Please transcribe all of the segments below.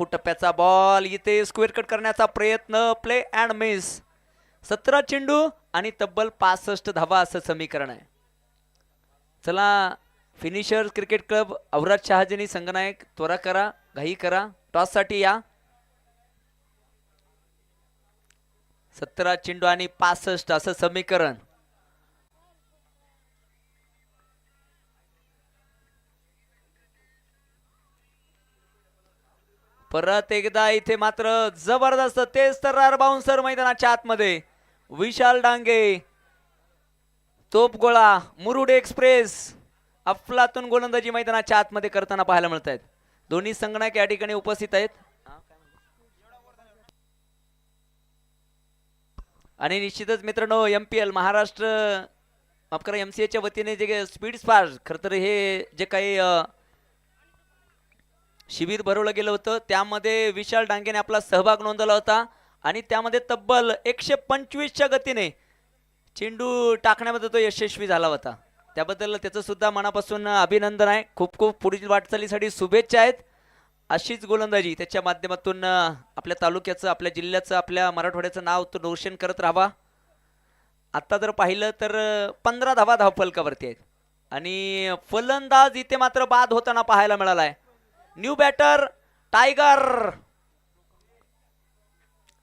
डाकू टप्प्याचा बॉल इथे स्क्वेअर कट करण्याचा प्रयत्न. प्ले अँड मिस सतरा चेंडू आणि तब्बल पासष्ट धावा असं समीकरण आहे. चला फिनिशर क्रिकेट क्लब अवराज शहाजनी संगनायक त्वरा करा घाई करा टॉससाठी या. सतरा चेंडू आणि पासष्ट असं समीकरण. परत एकदा इथे मात्र जबरदस्त तेच तर बाउन्सर मैदानाच्या आतमध्ये. विशाल डांगे. तोपगोळा मुरुड एक्सप्रेस अफलातून गोलंदाजी मैदानाच्या आतमध्ये करताना पाहायला मिळत आहेत दोन्ही संगणक या ठिकाणी उपस्थित आहेत. आणि निश्चितच मित्रांनो एम पी एल महाराष्ट्र माफ करा एम सी एच्या वतीने जे स्पीड स्पार्स खरं तर हे जे काही शिबिर भरवलं गेलं होतं. त्यामध्ये विशाल डांगेने आपला सहभाग नोंदवला होता आणि त्यामध्ये तब्बल एकशे पंचवीसच्या गतीने चेंडू टाकण्यामध्ये तो यशस्वी झाला होता. त्याबद्दल त्याचं सुद्धा मनापासून अभिनंदन आहे. खूप खूप पुढील वाटचालीसाठी शुभेच्छा आहेत. अशीच गोलंदाजी त्याच्या माध्यमातून आपल्या तालुक्याचं आपल्या जिल्ह्याचं आपल्या मराठवाड्याचं नाव तो रोशन करत राहावा. आत्ता जर पाहिलं तर पंधरा धावा धावफलकावरती आहेत. आणि फलंदाज इथे मात्र बाद होताना पाहायला मिळाला आहे न्यू बॅटर टायगर.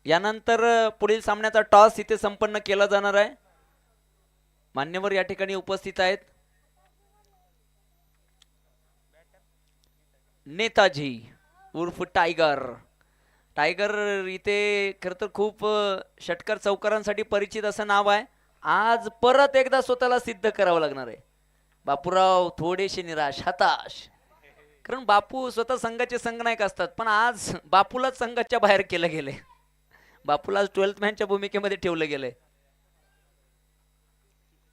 यानंतर पुढील सामन्याचा टॉस इथे संपन्न केला जाणार आहे. मान्यवर या ठिकाणी उपस्थित आहेत. नेताजी उर्फ टायगर. टायगर इथे खरं तर खूप षटकर चौकारांसाठी परिचित असं नाव आहे. आज परत एकदा स्वतःला सिद्ध करावं लागणार आहे. बापूराव थोडेसे निराश हताश. कारण बापू स्वतः संघाचे संघनायक असतात. पण आज बापूलाच संघाच्या बाहेर केलं गेलंय. बापूला आज ट्वेल्थ मॅनच्या भूमिकेमध्ये ठेवलं गेलंय.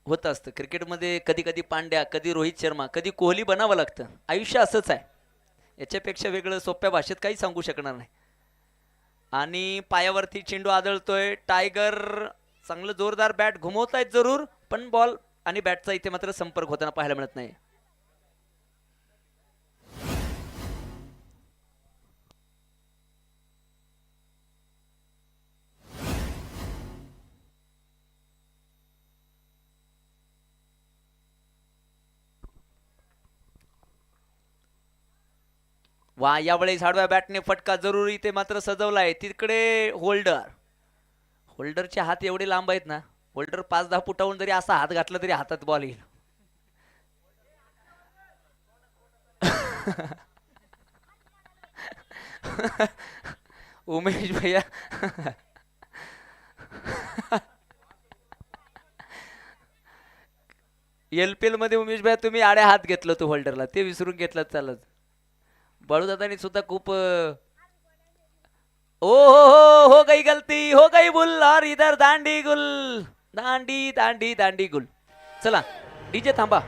होत असतं. क्रिकेटमध्ये कधी कधी पांड्या कधी रोहित शर्मा कधी कोहली बनावं लागतं. आयुष्य असंच आहे. याच्यापेक्षा वेगळं सोप्या भाषेत काही सांगू शकणार नाही. आणि पायावरती चेंडू आदळतोय. टायगर चांगलं जोरदार बॅट घुमवतायत जरूर पण बॉल आणि बॅटचा इथे मात्र संपर्क होताना पाहायला मिळत नाही वा यावेळेस आडव्या बॅटने फटका जरूर इथे मात्र सजवलाय. तिकडे होल्डर. होल्डरचे हात एवढे लांब आहेत ना होल्डर पाच दहा फुटाहून जरी असा हात घातला तरी हातात बॉल येईल. उमेश भैया. एल पी एलमध्ये उमेश भैया तुम्ही आड्या हात घेतलं तो होल्डरला. ते विसरून घेतलं चालत बाळूदादानी सुद्धा खूप ओ हो हो हो गई गलती हो गई भूल और इधर दांडी गुल दांडी दांडी दांडी गुल. चला डीजे थांबा.